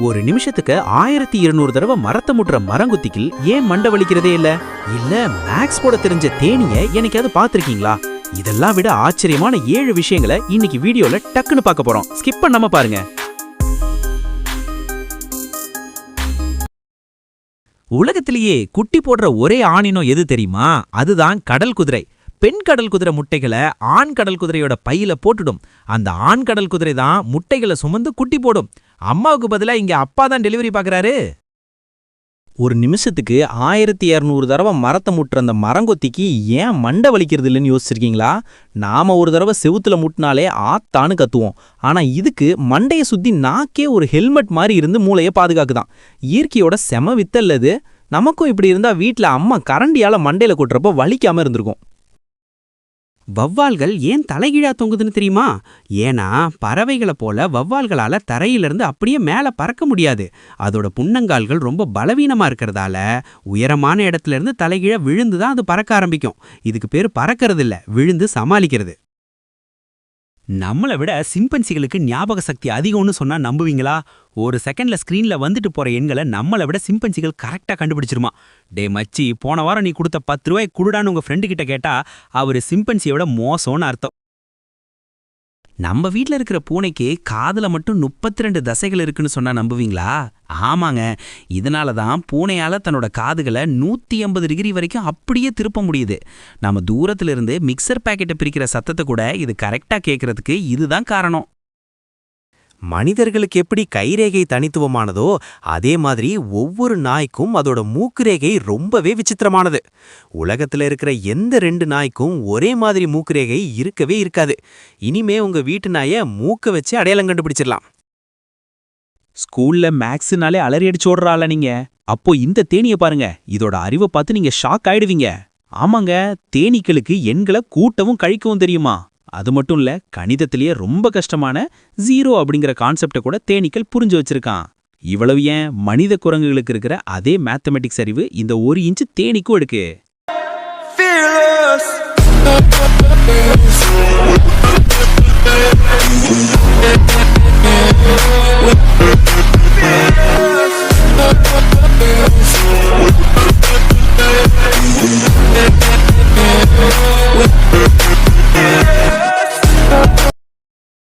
ஒரு நிமிஷத்துக்கு ஆயிரத்தி இருநூறு தடவை மரத்தை முட்டுற மரங்குத்திக்கில் ஏன் மண்டை வலிக்கிறதே இல்ல? இல்ல மேக்ஸ் போட தெரிஞ்ச தேனிய என்னைக்காவது பாத்திருக்கீங்களா இதெல்லாம் விட ஆச்சரியமான ஏழு விஷயங்களை இன்னைக்கு வீடியோல டக்குன்னு பார்க்க போறோம். ஸ்கிப் பண்ணாம பாருங்க. உலகத்திலேயே குட்டி போடுற ஒரே ஆணினம் எது தெரியுமா? அதுதான் கடல் குதிரை. பெண் கடல் குதிரை முட்டைகளை ஆண் கடல் குதிரையோட பையில போட்டுடும். அந்த ஆண் கடல் குதிரை தான் முட்டைகளை சுமந்து குட்டி போடும். அம்மாவுக்கு பதிலாக இங்கே அப்பா தான் டெலிவரி பார்க்குறாரு ஒரு நிமிஷத்துக்கு ஆயிரத்தி இரநூறு தடவை மரத்தை முட்டுற அந்த மரங்கொத்திக்கு ஏன் மண்டை வலிக்கிறது இல்லைன்னு யோசிச்சிருக்கீங்களா? நாம ஒரு தடவை செவுத்துல முட்டினாலே ஆத்தான்னு கத்துவோம். ஆனா இதுக்கு மண்டையை சுத்தி நாக்கே ஒரு ஹெல்மெட் மாதிரி இருந்து மூளையை பாதுகாக்குதான். இயற்கையோட செம வித்தல்லது நமக்கும் இப்படி இருந்தா வீட்டில் அம்மா கரண்டியால் மண்டையில் கொட்டுறப்போ வலிக்காமல் இருந்திருக்கும். வவ்வால்கள் ஏன் தலைகீழா தொங்குதுன்னு தெரியுமா? ஏன்னா பறவைகளை போல வவ்வால்களால தரையிலிருந்து அப்படியே மேல பறக்க முடியாது. அதோட புன்னங்கால்கள் ரொம்ப பலவீனமா இருக்கிறதால உயரமான இடத்துல இருந்து தலைகீழ விழுந்து தான் அது பறக்க ஆரம்பிக்கும். இதுக்கு பேர் பறக்கிறது இல்லை விழுந்து சமாளிக்கிறது. நம்மளை விட சிம்பன்சிகளுக்கு ஞாபக சக்தி அதிகம்னு சொன்னா நம்புவீங்களா? ஒரு செகண்ட்ல ஸ்கிரீன்ல வந்துட்டு போற எண்களை நம்மளை விட சிம்பன்சிகள் கரெக்டா கண்டுபிடிச்சிருமா? டே மச்சி போன வாரம் நீ கொடுத்த பத்து ரூபாய் குடுடான்னு உங்க ஃப்ரெண்டு கிட்ட கேட்டா அவரு சிம்பன்சியோட மோசம்னு அர்த்தம். நம்ம வீட்ல இருக்கிற பூனைக்கு காதுல மட்டும் முப்பத்தி ரெண்டு தசைகள் இருக்குன்னு சொன்னா நம்புவீங்களா? ஆமாங்க. இதனால தான் பூனையால் தன்னோட காதுகளை நூற்றி ஐம்பது டிகிரி வரைக்கும் அப்படியே திருப்ப முடியுது. நம்ம தூரத்துல இருந்து மிக்சர் பாக்கெட்டை பிரிக்கிற சத்தத்தை கூட இது கரெக்டாக கேட்கறதுக்கு இதுதான் காரணம். மனிதர்களுக்கு எப்படி கைரேகை தனித்துவமானதோ அதே மாதிரி ஒவ்வொரு நாய்க்கும் அதோட மூக்கு ரேகை ரொம்பவே விசித்திரமானது. உலகத்துல இருக்கிற எந்த ரெண்டு நாய்க்கும் ஒரே மாதிரி மூக்குரேகை இருக்கவே இருக்காது. இனிமே உங்க வீட்டு நாயை மூக்க வச்சு அடையாளம் கண்டுபிடிச்சிடலாம். ஸ்கூல்ல மேக்ஸ்னாலே அலறி அடிச்சு ஓடுறாள நீங்க. அப்போ இந்த தேனிய பாருங்க இதோட அறிவை பார்த்து நீங்க ஷாக் ஆயிடுவீங்க. ஆமாங்க தேனீக்களுக்கு எண்களை கூட்டவும் கழிக்கவும் தெரியுமா? அது மட்டும் இல்ல கணிதத்திலேயே ரொம்ப கஷ்டமான ஜீரோ அப்படிங்கிற கான்செப்டை கூட தேனீக்கள் புரிஞ்சு வச்சிருக்கான். இவ்வளவு ஏன் மனித குரங்குகளுக்கு இருக்கிற அதே மேத்தமெட்டிக்ஸ் அறிவு இந்த ஒரு இன்ச்சு தேனீக்கும் இருக்கு